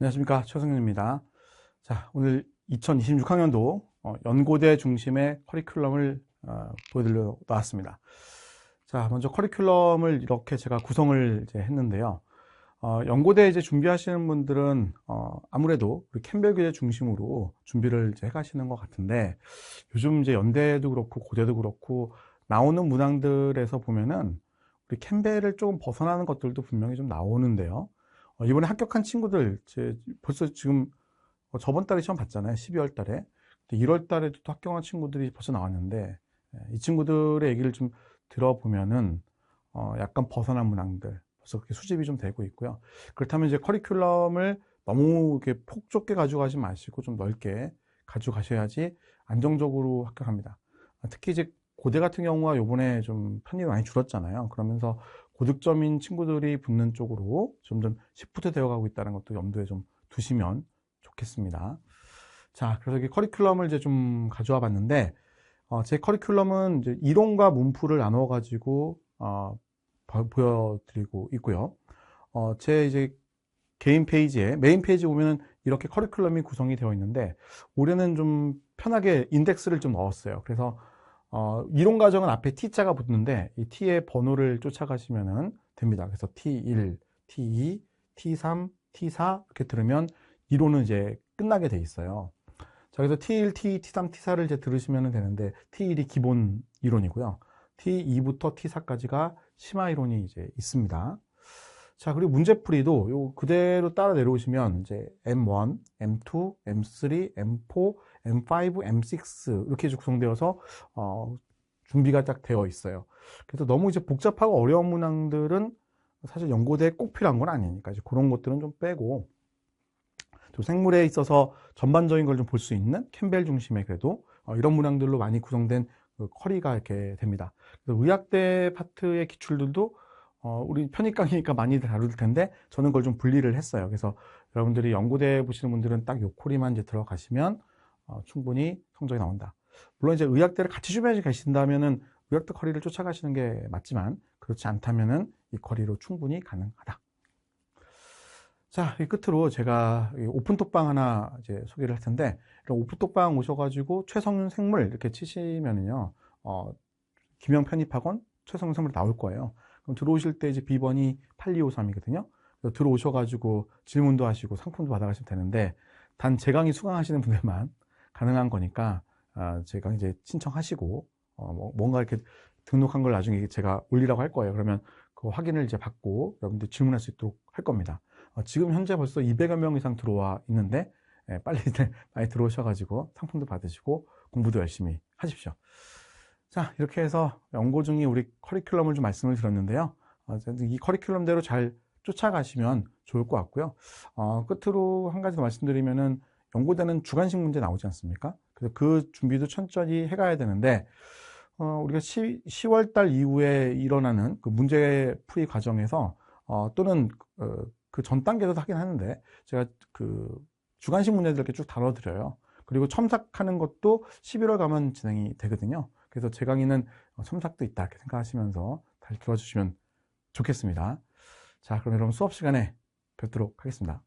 안녕하십니까 최성윤입니다. 자 오늘 2026학년도 어, 연고대 중심의 커리큘럼을 어, 보여드려 나왔습니다. 자 먼저 커리큘럼을 이렇게 제가 구성을 이제 했는데요. 어, 연고대 이제 준비하시는 분들은 어, 아무래도 우리 캠벨 교재 중심으로 준비를 이제 해가시는 것 같은데 요즘 이제 연대도 그렇고 고대도 그렇고 나오는 문항들에서 보면은 우리 캠벨을 조금 벗어나는 것들도 분명히 좀 나오는데요. 어, 이번에 합격한 친구들 제 벌써 지금 어, 저번 달에 시험 봤잖아요. 12월 달에. 1월 달에도 또 합격한 친구들이 벌써 나왔는데 예, 이 친구들의 얘기를 좀 들어보면은 어 약간 벗어난 문항들 벌써 그렇게 수집이 좀 되고 있고요. 그렇다면 이제 커리큘럼을 너무 이렇게 폭 좁게 가져가지 마시고 좀 넓게 가져가셔야지 안정적으로 합격합니다. 특히 이제 고대 같은 경우가 요번에 좀 편입이 많이 줄었잖아요. 그러면서 고득점인 친구들이 붙는 쪽으로 점점 시프트 되어 가고 있다는 것도 염두에 좀 두시면 좋겠습니다. 자, 그래서 이 커리큘럼을 이제 좀 가져와 봤는데, 어, 제 커리큘럼은 이제 이론과 문풀을 나눠 가지고, 어, 보여드리고 있고요. 어, 제 이제 개인 페이지에, 메인 페이지 보면은 이렇게 커리큘럼이 구성이 되어 있는데, 올해는 좀 편하게 인덱스를 좀 넣었어요. 그래서 어, 이론 과정은 앞에 T자가 붙는데 이 T의 번호를 쫓아가시면 됩니다. 그래서 T1, T2, T3, T4 이렇게 들으면 이론은 이제 끝나게 돼 있어요. 자, 그래서 T1, T2, T3, T4를 이제 들으시면 되는데 T1이 기본 이론이고요. T2부터 T4까지가 심화 이론이 이제 있습니다. 자, 그리고 문제풀이도 요 그대로 따라 내려오시면 이제 M1, M2, M3, M4, M5, M6 이렇게 구성되어서 어, 준비가 딱 되어 있어요. 그래서 너무 이제 복잡하고 어려운 문항들은 사실 연고대에 꼭 필요한 건 아니니까 이제 그런 것들은 좀 빼고 또 생물에 있어서 전반적인 걸 좀 볼 수 있는 캠벨 중심의 그래도 어, 이런 문항들로 많이 구성된 그 커리가 이렇게 됩니다. 의학대 파트의 기출들도 어, 우리 편입 강의니까 많이 다룰 텐데 저는 그걸 좀 분리를 했어요. 그래서 여러분들이 연고대 보시는 분들은 딱 요 코리만 이제 들어가시면 어, 충분히 성적이 나온다. 물론 이제 의학대를 같이 준비해 계신다면은 의학대 커리를 쫓아가시는 게 맞지만 그렇지 않다면은 이 커리로 충분히 가능하다. 자, 이 끝으로 제가 오픈톡방 하나 이제 소개를 할 텐데 오픈톡방 오셔가지고 최성윤 생물 이렇게 치시면은요, 어, 김영 편입학원 최성윤 생물 나올 거예요. 그럼 들어오실 때 이제 비번이 8253이거든요. 들어오셔가지고 질문도 하시고 상품도 받아가시면 되는데 단 제 강의 수강하시는 분들만 가능한 거니까 아, 제가 이제 신청하시고 어, 뭐 뭔가 이렇게 등록한 걸 나중에 제가 올리라고 할 거예요. 그러면 그 확인을 이제 받고 여러분들 질문할 수 있도록 할 겁니다. 어, 지금 현재 벌써 200여 명 이상 들어와 있는데 예, 빨리 많이 들어오셔가지고 상품도 받으시고 공부도 열심히 하십시오. 자 이렇게 해서 연고 중에 우리 커리큘럼을 좀 말씀을 드렸는데요. 어, 이 커리큘럼대로 잘 쫓아가시면 좋을 것 같고요. 어, 끝으로 한 가지 더 말씀드리면은 연고대는 주관식 문제 나오지 않습니까? 그래서 그 준비도 천천히 해가야 되는데 어, 우리가 10, 10월 달 이후에 일어나는 그 문제 풀이 과정에서 어, 또는 어, 그전 단계에서도 하긴 하는데 제가 그 주관식 문제들 이렇게 쭉 다뤄드려요. 그리고 첨삭하는 것도 11월 가면 진행이 되거든요. 그래서 제 강의는 첨삭도 있다 이렇게 생각하시면서 잘 들어주시면 좋겠습니다. 자, 그럼 여러분 수업 시간에 뵙도록 하겠습니다.